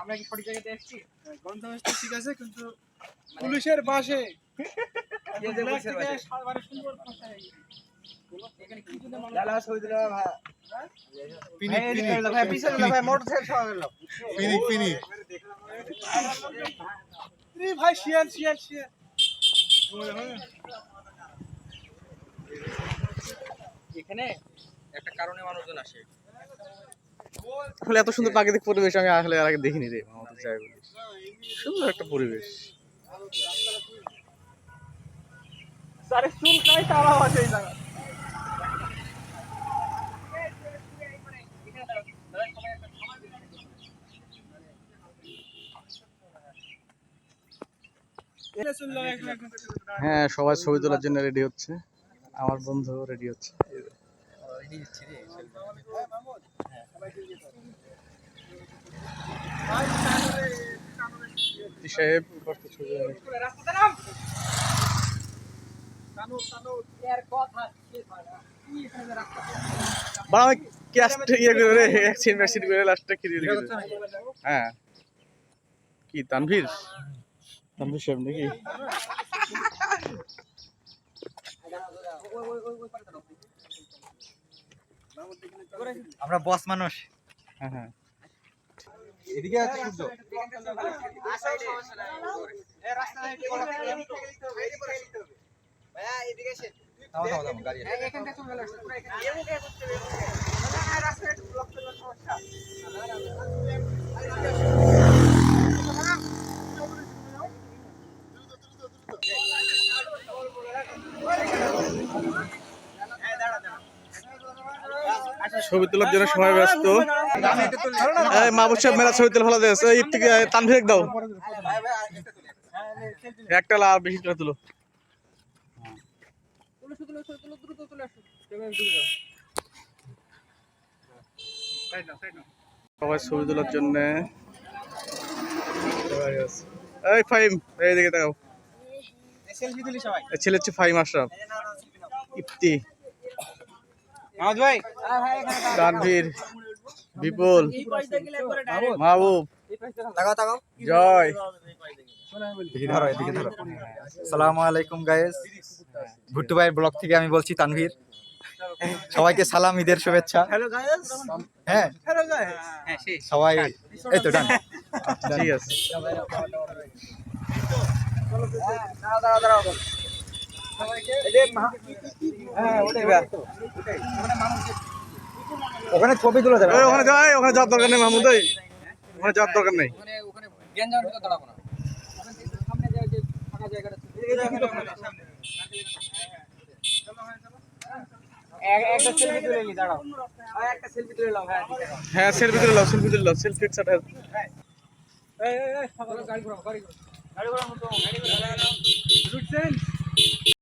আমরা কি সঠিক জায়গাতে এসেছি? গন্তব্যস্থল ঠিক আছে কিন্তু পুলিশের বাসে। ভাই শিয়াল শিয়াল শিয়াল। এখানে একটা কারণে মানুষজন আসে। আসলে এত সুন্দর প্রাকৃতিক পরিবেশ আমি আসলে আর আগে দেখিনি রে আমাদের জায়গাগুলো। সুন্দর একটা পরিবেশ। হ্যাঁ সবাই ছবি তোলার জন্য রেডি হচ্ছে। আমার বন্ধু রেডি হচ্ছে। সাহেব করতে ছবি ক্যাস্ট ইয়ে করে রে করে লাস্টটা কি দিয়ে দিয়েছে হ্যাঁ। কি তানভীর? তানভীর সাহেব নাকি? আমরা বস মানুষ। হ্যাঁ হ্যাঁ। এদিকে আছে সূর্য। থামো থামো থামো গাড়ি আছে। ছবি তোলার জন্য সময় ব্যস্ত। মাহবুব সাহেব মেলা ছবি তোলা ফেলা দেশ এই থেকে দাও। একটা লা বেশি করে তুলো। সবাই ছবি তোলার জন্য। এই ফাইম এই দিকে তাকাও ছেলে হচ্ছে ফাইম আশরাফ। ইফতি। ভাই। তানভীর বিপুল মাহবুব। জয়। এদিকে ধরো এদিকে ধরো। সালামু আলাইকুম গায়েস ভুট্টু ভাইয়ের ব্লগ থেকে আমি বলছি তানভীর। সবাইকে সালাম ঈদের শুভেচ্ছা। হ্যাঁ। হ্যালো গাইস শেষ সবাই এই তো ডান ঠিক আছে। ওটাই ওখানে ছবি তুলে যাবে ওখানে যাই ওখানে যাওয়ার দরকার নেই মাহমুদ এই ওখানে যাওয়ার দরকার নেই ওখানে ওখানে জ্ঞান যাওয়ার ভিতর দাঁড়াবো না সামনে যে যে ফাঁকা জায়গাটা একটা সেলফি তুলে দাঁড়াও আর একটা সেলফি তুলে নাও হ্যাঁ হ্যাঁ সেলফি তুলে নাও সেলফি তুলে নাও সেলফি একসাথে এই এই এই গাড়ি ঘোরাও গাড়ি ঘোড়া গাড়ি ঘোড়া রুট